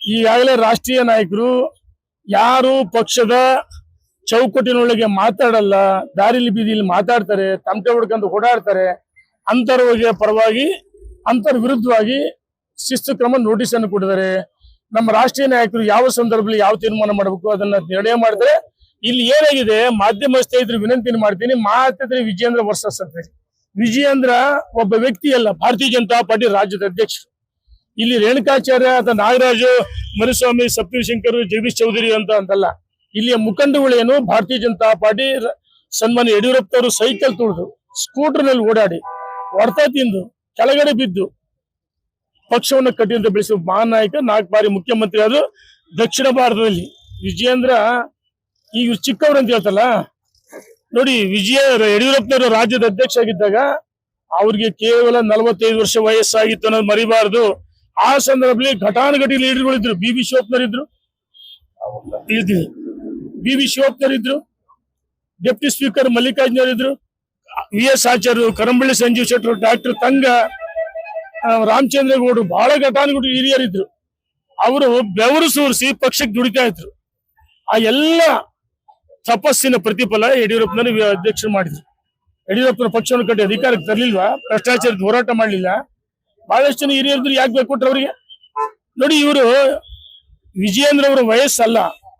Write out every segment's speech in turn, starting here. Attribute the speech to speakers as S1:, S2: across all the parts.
S1: ಈಗಾಗಲೇ ರಾಷ್ಟ್ರೀಯ ನಾಯಕರು ಯಾರು ಪಕ್ಷದ ಚೌಕಟ್ಟಿನೊಳಗೆ ಮಾತಾಡಲ್ಲ, ದಾರಿಲಿ ಬೀದಿಲಿ ಮಾತಾಡ್ತಾರೆ, ತಮಟೆ ಹೊಡ್ಕೊಂಡು ಓಡಾಡ್ತಾರೆ ಅಂತರ್ವಗೆ ಪರವಾಗಿ ಅಂತರ್ ವಿರುದ್ಧವಾಗಿ ಶಿಸ್ತು ಕ್ರಮ ನೋಟಿಸ್ ಅನ್ನು ಕೊಟ್ಟಿದ್ದಾರೆ. ನಮ್ಮ ರಾಷ್ಟ್ರೀಯ ನಾಯಕರು ಯಾವ ಸಂದರ್ಭದಲ್ಲಿ ಯಾವ ತೀರ್ಮಾನ ಮಾಡಬೇಕು ಅದನ್ನ ನಿರ್ಣಯ ಮಾಡಿದ್ರೆ, ಇಲ್ಲಿ ಏನಾಗಿದೆ, ಮಾಧ್ಯಮ ಸ್ನೇಹಿತರು ವಿನಂತಿನ ಮಾಡ್ತೀನಿ ಮಾತಾದ್ರೆ ವಿಜಯೇಂದ್ರ ವರ್ಸಸ್ ಅಂತ ವಿಜಯೇಂದ್ರ ಒಬ್ಬ ವ್ಯಕ್ತಿ ಅಲ್ಲ, ಭಾರತೀಯ ಜನತಾ ಪಾರ್ಟಿ ರಾಜ್ಯದ ಅಧ್ಯಕ್ಷರು. ಇಲ್ಲಿ ರೇಣುಕಾಚಾರ್ಯ ಅಥವಾ ನಾಗರಾಜು, ಮರುಸ್ವಾಮಿ ಸಪ್ತಿ ಶಂಕರ್ ಜಗದೀಶ್ ಚೌಧರಿ ಅಂತ ಅಂತಲ್ಲ. ಇಲ್ಲಿಯ ಮುಖಂಡಗಳೇನು ಭಾರತೀಯ ಜನತಾ ಪಾರ್ಟಿ ಸನ್ಮಾನ ಸನ್ಮಾನ್ಯ ಯಡಿಯೂರಪ್ಪ ಅವರು ಸೈಕಲ್ ತುಳಿದು ಸ್ಕೂಟರ್ನಲ್ಲಿ ಓಡಾಡಿ ಹೊಡೆತ ತಿಂದು ಕೆಳಗಡೆ ಬಿದ್ದು ಪಕ್ಷವನ್ನು ಕಟ್ಟಿದಂತ ಬೆಳೆಸಿದ ಮಹಾನ್ ನಾಯಕ, ನಾಲ್ಕು ಬಾರಿ ಮುಖ್ಯಮಂತ್ರಿ ಆದ್ರು ದಕ್ಷಿಣ ಭಾರತದಲ್ಲಿ. ವಿಜಯೇಂದ್ರ, ಈಗ ಚಿಕ್ಕವ್ರು ಅಂತ ಹೇಳ್ತಲ್ಲ ನೋಡಿ ವಿಜಯ ಯಡಿಯೂರಪ್ಪನವರು ರಾಜ್ಯದ ಅಧ್ಯಕ್ಷ ಆಗಿದ್ದಾಗ ಅವ್ರಿಗೆ ಕೇವಲ ನಲವತ್ತೈದು ವರ್ಷ ವಯಸ್ಸಾಗಿತ್ತು ಅನ್ನೋದು ಮರಿಬಾರದು. ಆ ಸಂದರ್ಭದಲ್ಲಿ ಘಟಾನುಘಟಿ ಲೀಡರ್ಗಳು ಇದ್ರು. ಬಿ ಬಿ ಶಿವಪ್ನರ್ ಇದ್ರು. ಬಿ ಬಿ ಶಿವಕುಮಾರ್ ಇದ್ರು. ಡೆಪ್ಟಿ ಸ್ಪೀಕರ್ ಮಲ್ಲಿಕಾರ್ಜುನರಿದ್ರು ಇದ್ರು. ವಿ ಎಸ್ ಆಚಾರ್ಯರು, ಕರಂಬಳ್ಳಿ ಸಂಜೀವ್ ಶೆಟ್ಟರು, ಡಾಕ್ಟರ್ ತಂಗ ರಾಮಚಂದ್ರ ಗೌಡರು ಬಹಳ ಘಟಾನುಘಟಿ ಹಿರಿಯರಿದ್ರು ಅವರು ಬೆವರು ಸೂರಿಸಿ ಪಕ್ಷಕ್ಕೆ ದುಡಿತಾ ಇದ್ರು. ಆ ಎಲ್ಲ ತಪಸ್ಸಿನ ಪ್ರತಿಫಲ ಯಡಿಯೂರಪ್ಪನ ಅಧ್ಯಕ್ಷರು ಮಾಡಿದ್ರು. ಯಡಿಯೂರಪ್ಪನ ಪಕ್ಷವನ್ನು ಕಟ್ಟಿ ಅಧಿಕಾರಕ್ಕೆ ತರಲಿಲ್ವಾ? ಭ್ರಷ್ಟಾಚಾರದ ಹೋರಾಟ ಮಾಡಲಿಲ್ಲ. ಬಹಳಷ್ಟು ಜನ ಹಿರಿಯರಿದ್ರು ಯಾಕೆ ಬೇಕು ಕೊಟ್ರು ಅವರಿಗೆ? ನೋಡಿ ಇವರು ವಿಜಯೇಂದ್ರ ಅವರ ವಯಸ್ಸಲ್ಲ,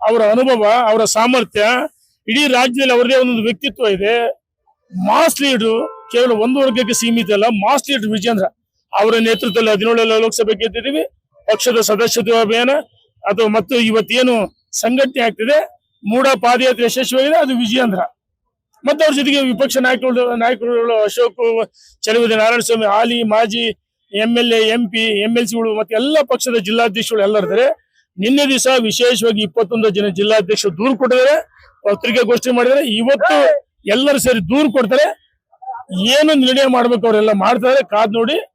S1: ಅವರ ಅನುಭವ, ಅವರ ಸಾಮರ್ಥ್ಯ, ಇಡೀ ರಾಜ್ಯದಲ್ಲಿ ಅವರದೇ ಒಂದೊಂದು ವ್ಯಕ್ತಿತ್ವ ಇದೆ. ಮಾಸ್ ಲೀಡ್ ಕೇವಲ ಒಂದು ವರ್ಗಕ್ಕೆ ಸೀಮಿತ ಅಲ್ಲ ಮಾಸ್ ಲೀಡರ್ ವಿಜೇಂದ್ರ ಅವರ ನೇತೃತ್ವದಲ್ಲಿ ಹದಿನೇಳು ಲೋಕಸಭೆ ಗೆದ್ದಿದ್ದೀವಿ. ಪಕ್ಷದ ಸದಸ್ಯತ್ವ ಅಭಿಯಾನ ಅಥವಾ ಮತ್ತು ಇವತ್ತೇನು ಸಂಘಟನೆ ಆಗ್ತಿದೆ, ಮೂಡ ಪಾದಯಾತ್ರೆ ಯಶಸ್ವಿಯಾಗಿದೆ, ಅದು ವಿಜಯೇಂದ್ರ. ಮತ್ತೆ ಅವ್ರ ಜೊತೆಗೆ ವಿಪಕ್ಷ ನಾಯಕರು ನಾಯಕರುಗಳು ಅಶೋಕ್ ಚಲುವಿದ ನಾರಾಯಣ ಸ್ವಾಮಿ, ಹಾಲಿ, ಮಾಜಿ M L A M P M L ಸಿಗಳು ಮತ್ತೆ ಎಲ್ಲ ಪಕ್ಷದ ಜಿಲ್ಲಾಧ್ಯಕ್ಷಗಳು ಎಲ್ಲ ಇದ್ದಾರೆ. ನಿನ್ನೆ ದಿವಸ ವಿಶೇಷವಾಗಿ ಇಪ್ಪತ್ತೊಂದು ಜನ ಜಿಲ್ಲಾಧ್ಯಕ್ಷರು ದೂರು ಕೊಟ್ಟಿದ್ದಾರೆ. ಪತ್ರಿಕಾಗೋಷ್ಠಿ ಮಾಡಿದ್ದಾರೆ. ಇವತ್ತು ಎಲ್ಲರೂ ಸೇರಿ ದೂರು ಕೊಡ್ತಾರೆ. ಏನು ನಿರ್ಣಯ ಮಾಡ್ಬೇಕು ಅವರೆಲ್ಲ ಮಾಡ್ತಾರೆ. ಕಾದ್ ನೋಡಿ.